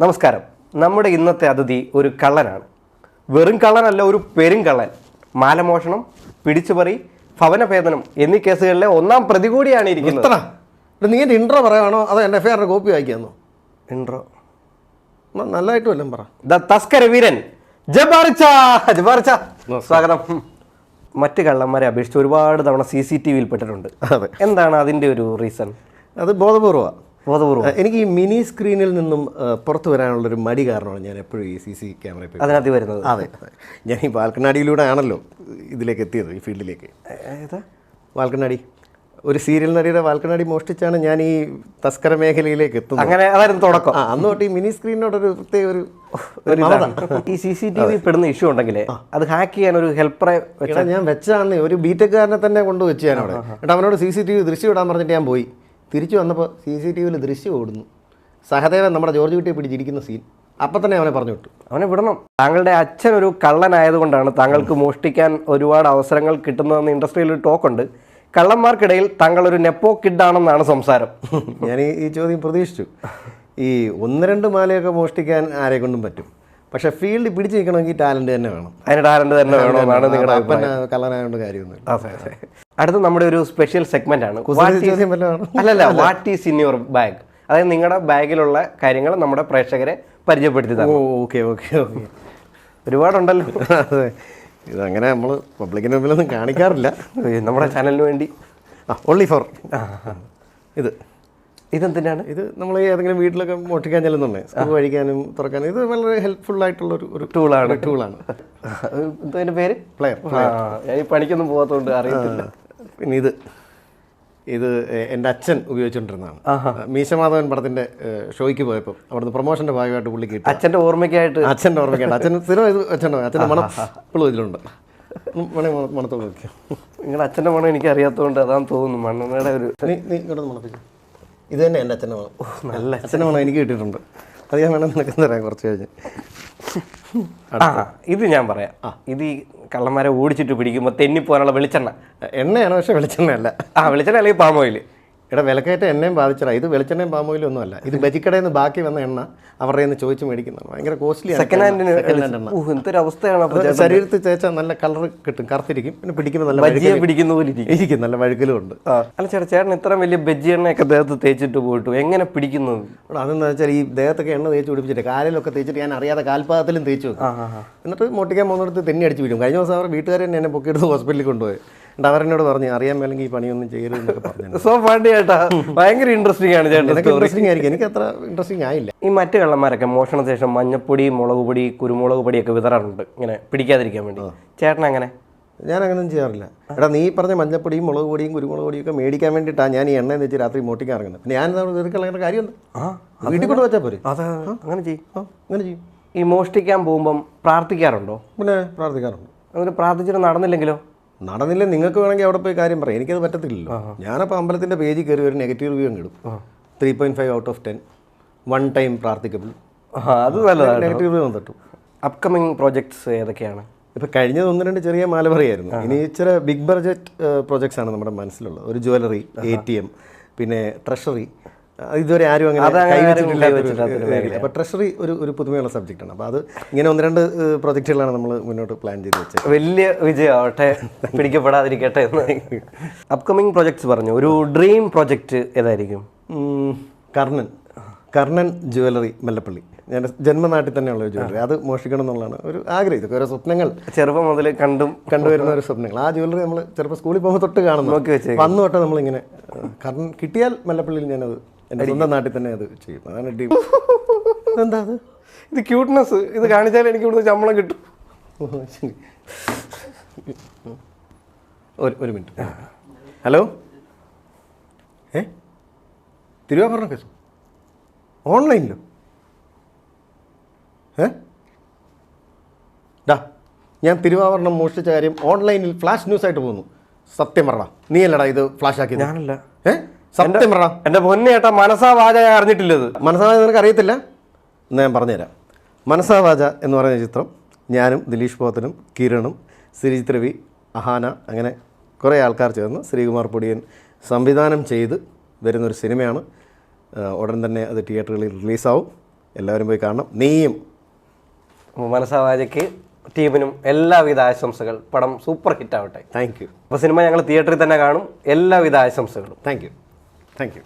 നമസ്കാരം. നമ്മുടെ ഇന്നത്തെ അതിഥി ഒരു കള്ളനാണ്. വെറും കള്ളനല്ല ഒരു പെരുങ്കള്ളൻ മാലമോഷണം പിടിച്ചുപറി ഭവനഭേദനം എന്നീ കേസുകളിലെ ഒന്നാം പ്രതി കൂടിയാണ് ഇരിക്കുന്നത്. നീ എന്റെ ഇൻട്രോ പറയാണോ? അതോ എന്റെ എഫ് ഐ ആറിന്റെ കോപ്പി വായിക്കാന്നോ? ഇൻട്രോ നല്ലതായിട്ടും വല്ലതും പറ. ദ തസ്കര വീരൻ ജബാർച്ച ജബാർച്ച സ്വാഗതം. മറ്റ് കള്ളന്മാരെ അപേക്ഷിച്ച് ഒരുപാട് തവണ സി സി ടി വിയിൽ പെട്ടിട്ടുണ്ട്. എന്താണ് അതിന്റെ ഒരു റീസൺ അത് ബോധപൂർവമാണ് ബോധപൂർവം. എനിക്ക് ഈ മിനി സ്ക്രീനിൽ നിന്നും പുറത്തു വരാനുള്ളൊരു മടി കാരണമാണ് ഞാൻ എപ്പോഴും ഈ സി സി ക്യാമറ പോയി അതിനകത്ത് വരുന്നത്. അതെ. ഞാൻ ഈ ബാൽക്കണാടിയിലൂടെ ആണല്ലോ ഇതിലേക്ക് എത്തിയത് ഈ ഫീൽഡിലേക്ക്. ഏതാ? വാൽക്കണ്ണാടി. ഒരു സീരിയൽ നടിയുടെ വാൽക്കനാടി മോഷ്ടിച്ചാണ് ഞാൻ ഈ തസ്കര മേഖലയിലേക്ക് എത്തുന്നത്. അങ്ങനെ അതായിരുന്നു തുടക്കം. ആ അന്ന് തൊട്ട് ഈ മിനി സ്ക്രീനിനോടൊരു പ്രത്യേക ഒരു ഈ സി സി ടി വി പെടുന്ന ഇഷ്യൂ ഉണ്ടെങ്കിൽ അത് ഹാക്ക് ചെയ്യാൻ ഒരു ഹെൽപ്പറെ വെച്ചാൽ ഞാൻ വെച്ചാണ് ഒരു ബിടെക്കാരനെ തന്നെ കൊണ്ടുവച്ച് ഞാൻ അവിടെ എന്നിട്ട് അവനോട് സി സി ടി വി ദൃശ്യം ഇടാൻ പറഞ്ഞിട്ട് ഞാൻ പോയി. തിരിച്ചു വന്നപ്പോൾ സി സി ടി വിയിൽ ദൃശ്യം ഓടുന്നു. സഹദേവൻ നമ്മുടെ ജോർജ് കുട്ടിയെ പിടിച്ചിരിക്കുന്ന സീൻ അപ്പം തന്നെ അവനെ പറഞ്ഞു വിട്ടു. അവനെ വിടണം. താങ്കളുടെ അച്ഛൻ ഒരു കള്ളനായതുകൊണ്ടാണ് താങ്കൾക്ക് മോഷ്ടിക്കാൻ ഒരുപാട് അവസരങ്ങൾ കിട്ടുന്നതെന്ന് ഇൻഡസ്ട്രിയിൽ ഒരു ടോക്ക് ഉണ്ട്. കള്ളന്മാർക്കിടയിൽ താങ്കൾ ഒരു നെപ്പോ കിഡാണെന്നാണ് സംസാരം. ഞാൻ ഈ ഈ ചോദ്യം പ്രതീക്ഷിച്ചു. ഈ ഒന്ന് രണ്ട് മാലയൊക്കെ മോഷ്ടിക്കാൻ ആരെ കൊണ്ടും പറ്റും? പക്ഷേ ഫീൽഡ് പിടിച്ചു നിൽക്കണമെങ്കിൽ ടാലന്റ് തന്നെ വേണം. അതിന് ടാലന്റ് തന്നെ വേണം നിങ്ങളുടെ അപ്പൻ കള്ളനായതുകൊണ്ട് കാര്യമൊന്നുമില്ല. അതെ അതെ. അടുത്ത നമ്മുടെ ഒരു സ്പെഷ്യൽ സെഗ്മെന്റ് ആണ്? അല്ലല്ല what is in your bag അതായത് നിങ്ങളുടെ ബാഗിലുള്ള കാര്യങ്ങൾ നമ്മുടെ പ്രേക്ഷകരെ പരിചയപ്പെടുത്തി ഓക്കെ ഓക്കെ ഓക്കെ. ഒരുപാടുണ്ടല്ലോ. അതെ. ഇതങ്ങനെ നമ്മൾ പബ്ലിക്കിന് മുമ്പിലൊന്നും കാണിക്കാറില്ല. നമ്മുടെ ചാനലിന് വേണ്ടി. ഓൺലി ഫോർ ഇത്. ഇതെന്തിനാണ്? ഇത് നമ്മൾ ഏതെങ്കിലും വീട്ടിലൊക്കെ മോട്ടിക്കാൻ ചെല്ലുന്നുണ്ട്. സ്കൂൾ കഴിക്കാനും തുറക്കാനും. ഇത് വളരെ ഹെൽപ്ഫുൾ ആയിട്ടുള്ള ഒരു ടൂളാണ് ടൂളാണ് എന്തോ പേര്? പ്ലെയർ ഞാൻ ഈ പണിക്കൊന്നും പോകാത്തതുകൊണ്ട് അറിയത്തില്ല. പിന്നെ ഇത്. ഇത് എന്റെ അച്ഛൻ ഉപയോഗിച്ചുകൊണ്ടിരുന്നതാണ് മീശമാധവൻ പടത്തിന്റെ ഷോയ്ക്ക് പോയപ്പോൾ അവിടുന്ന് പ്രൊമോഷന്റെ ഭാഗമായിട്ട് പുള്ളി കിട്ടി അച്ഛന്റെ ഓർമ്മയ്ക്കായിട്ട്. അച്ഛന്റെ ഓർമ്മയ്ക്കായിട്ട്. അച്ഛൻ സ്ഥിരം ഇത് അച്ഛന്റെ അച്ഛന്റെ മണം ഇപ്പോഴും ഇതിലുണ്ട്. മണ- മണത്തോട് നിങ്ങളുടെ അച്ഛന്റെ മണം എനിക്ക് അറിയാത്തതുകൊണ്ട് അതാണ് തോന്നുന്നു. മണ്ണെണ്ണയുടെ ഒരു നീ നീ ഇങ്ങോട്ട് മണപ്പിച്ചു ഇത് തന്നെ എന്റെ അച്ഛന്റെ മണം നല്ല അച്ഛന്റെ മണം എനിക്ക് കിട്ടിയിട്ടുണ്ട്. അത് ഞാൻ വേണം നിനക്ക് തരാം കുറച്ച് കഴിഞ്ഞ്. ആ. ഇത് ഞാൻ പറയാം. ഇത് ഈ കള്ളന്മാരെ ഓടിച്ചിട്ട് പിടിക്കുമ്പോൾ തെന്നിപ്പോകാനുള്ള വെളിച്ചെണ്ണ. എണ്ണയാണ് പക്ഷേ വെളിച്ചെണ്ണയല്ല. ആ വെളിച്ചെണ്ണ അല്ലെങ്കിൽ പാമോയിൽ എടാ വിലക്കയറ്റം എണ്ണയും ബാധിച്ചടാ. ഇത് വെളിച്ചെണ്ണയും പാമോയിലും ഒന്നും അല്ല ഇത് ബജിക്കടയിൽ നിന്ന് ബാക്കി വന്ന എണ്ണ അവരുടെ നിന്ന് ചോദിച്ച് മേടിക്കുന്നതാണ്. ഭയങ്കര കോസ്റ്റ്ലി സെക്കൻഡ് ഹാൻഡ് എണ്ണ എന്തൊരു അവസ്ഥയാണ് ശരീരത്തിൽ തേച്ചാൽ നല്ല കളർ കിട്ടും കറുത്തിരിക്കും. പിന്നെ പിടിക്കുമ്പോൾ നല്ല പിടിക്കുന്ന പോലെ ഇരിക്കും. നല്ല വഴുക്കലും ഉണ്ട്. അല്ല ചേട്ടാ ചേട്ടൻ ഇത്ര വലിയ ബജ്ജി എണ്ണയൊക്കെ ദേഹത്ത് തേച്ചിട്ട് പോയിട്ടു. എങ്ങനെ പിടിക്കുന്നു? അതെന്ന് വെച്ചാൽ ഈ ദേഹത്തൊക്കെ എണ്ണ തേച്ച് പിടിപ്പിച്ചിട്ട് കാലിലൊക്കെ തേച്ചിട്ട് ഞാൻ അറിയാതെ കാൽപാദത്തിലും തേച്ച് വെക്കും. എന്നിട്ട് മോട്ടിക്കാൻ പോകുന്നിടത്ത് തെന്നി അടിച്ച് വീഴും. കഴിഞ്ഞ ദിവസം അവർ വീട്ടുകാർ തന്നെ എന്നെ പൊക്കിയെടുത്ത് ഹോസ്പിറ്റലിൽ കൊണ്ടുപോയി. എന്നിട്ട് അവരെന്നോട് പറഞ്ഞു അറിയാൻ മേലെങ്കിൽ ഈ പണിയൊന്നും ചെയ്യരുത് എന്നൊക്കെ പറഞ്ഞു സോ ഫണ്ടി ചേട്ടാ ഭയങ്കര ഇൻട്രസ്റ്റിംഗ് ആണ് ചേട്ടൻ എനിക്ക് ഇൻട്രസ്റ്റിംഗ് ആയിരിക്കും. എനിക്ക് അത്ര ഇൻട്രസ്റ്റിംഗ് ആയില്ല. ഈ മറ്റു കള്ളന്മാരൊക്കെ മോഷണ ശേഷം മഞ്ഞപ്പൊടി മുളക് പൊടി കുരുമുളക് പൊടിയൊക്കെ വിതറാറുണ്ട്. ഇങ്ങനെ പിടിക്കാതിരിക്കാൻ വേണ്ടി. ചേട്ടൻ അങ്ങനെ? ഞാൻ അങ്ങനെയൊന്നും ചെയ്യാറില്ല. എടാ നീ പറഞ്ഞ മഞ്ഞപ്പൊടിയും മുളക് പൊടിയും കുരുമുളക് പൊടിയും ഒക്കെ മേടിക്കാൻ വേണ്ടിയിട്ടാണ് ഞാൻ ഈ എണ്ണ വെച്ച് രാത്രി മോട്ടിക്കാൻ ഇറങ്ങുന്നത് പിന്നെ ഞാൻ വെറുതെ കാര്യമുണ്ട്? വീട്ടിൽ കൊണ്ട് വെച്ചാൽ പോരെ? അതെ അങ്ങനെ ചെയ്യും. അങ്ങനെ ചെയ്യും. ഈ മോഷ്ടിക്കാൻ പോകുമ്പം പ്രാർത്ഥിക്കാറുണ്ടോ? പിന്നെ പ്രാർത്ഥിക്കാറുണ്ട്. അങ്ങനെ പ്രാർത്ഥിച്ചിട്ട് നടന്നില്ലെങ്കിലോ? നടന്നില്ല നിങ്ങൾക്ക് വേണമെങ്കിൽ അവിടെ പോയി കാര്യം പറയാം. എനിക്കത് പറ്റത്തില്ലല്ലോ. ഞാനപ്പോൾ അമ്പലത്തിന്റെ പേജിൽ കയറി ഒരു നെഗറ്റീവ് റിവ്യൂ അങ്ങ് ഇടും. Three point five out of ten one time പ്രാർത്ഥിക്കബിൾ അത് നല്ലതാണ് നെഗറ്റീവ് റിവ്യൂ വന്നിട്ടു. അപ്കമിങ് പ്രോജക്ട്സ് ഏതൊക്കെയാണ്? ഇപ്പം കഴിഞ്ഞത് ഒന്ന് രണ്ട് ചെറിയ മാലപറിയായിരുന്നു ഇനി ഇച്ചിരി ബിഗ് ബഡ്ജറ്റ് പ്രോജക്ട്സ് ആണ് നമ്മുടെ മനസ്സിലുള്ളത്. ഒരു ജ്വല്ലറി എ ടി എം പിന്നെ ട്രഷറി ഇതുവരെ ആരും അങ്ങനെ അപ്പോൾ ട്രഷറി ഒരു ഒരു പുതുമയുള്ള സബ്ജക്റ്റാണ് അപ്പോൾ അത് ഇങ്ങനെ ഒന്ന് രണ്ട് പ്രൊജക്റ്റുകളാണ് നമ്മൾ മുന്നോട്ട് പ്ലാൻ ചെയ്ത് വെച്ചത് വലിയ വിജയമാവട്ടെ പിടിക്കപ്പെടാതിരിക്കട്ടെ എന്ന്. അപ്കമിങ് പ്രൊജക്ട്സ് പറഞ്ഞു. ഒരു ഡ്രീം പ്രൊജക്റ്റ് ഏതായിരിക്കും? കർണൻ. കർണൻ ജ്വല്ലറി മല്ലപ്പള്ളി. ഞാൻ ജന്മനാട്ടിൽ തന്നെയുള്ള ഒരു ജ്വല്ലറി അത് മോഷിക്കണം എന്നുള്ളതാണ് ഒരു ആഗ്രഹം. ഇതൊക്കെ ഓരോ സ്വപ്നങ്ങൾ. ചെറുപ്പം മുതൽ കണ്ടും കണ്ടുവരുന്ന ഒരു സ്വപ്നങ്ങൾ. ആ ജ്വല്ലറി നമ്മൾ ചിലപ്പോൾ സ്കൂളിൽ പോകുമ്പോൾ തൊട്ട് കാണുന്നു വന്നു തൊട്ട് നമ്മളിങ്ങനെ കർണൻ കിട്ടിയാൽ മല്ലപ്പള്ളിയിൽ ഞാനത് എന്റെ സ്വന്തം നാട്ടിൽ തന്നെ അത് ചെയ്യും. അതാണ് ടീം എന്താ അത്? ഇത് ക്യൂട്ട്നെസ് ഇത് കാണിച്ചാൽ എനിക്ക് ഇവിടുന്ന് ശമ്പളം കിട്ടും. ശരി. ഒരു ഒരു മിനിറ്റ്. ഹലോ? ഏ? തിരുവാഭരണ കേസ്? ഓൺലൈനിലോ? ഏ? ഡാ ഞാൻ തിരുവാഭരണം മോഷ്ടിച്ച കാര്യം ഓൺലൈനിൽ ഫ്ലാഷ് ന്യൂസ് ആയിട്ട് പോകുന്നു. സത്യം പറടാ നീ അല്ലടാ ഇത് ഫ്ലാഷ് ആക്കിയത് ഞാനല്ല. ഏ? സത്യം പറടാ എന്റെ പൊന്നേട്ട മനസ്സാ വാച അറിഞ്ഞിട്ടില്ലത് മനസാവാച നിനക്ക് അറിയത്തില്ല? എന്ന് ഞാൻ പറഞ്ഞുതരാം. മനസാവാച എന്ന് പറയുന്ന ചിത്രം ഞാനും ദിലീഷ് പോത്തനും കിരണും സിരിജിത് രവി അഹാന അങ്ങനെ കുറേ ആൾക്കാർ ചേർന്ന് ശ്രീകുമാർ പൊടിയൻ സംവിധാനം ചെയ്ത് വരുന്നൊരു സിനിമയാണ്. ഉടൻ തന്നെ അത് തിയേറ്ററുകളിൽ റിലീസാവും. എല്ലാവരും പോയി കാണണം. നീയും. മനസാവാചയ്ക്ക് ടീമിനും എല്ലാവിധ ആശംസകൾ. പടം സൂപ്പർ ഹിറ്റ് ആവട്ടെ താങ്ക് യു. അപ്പോൾ സിനിമ ഞങ്ങൾ തിയേറ്ററിൽ തന്നെ കാണും. എല്ലാവിധ ആശംസകളും. Thank you. Thank you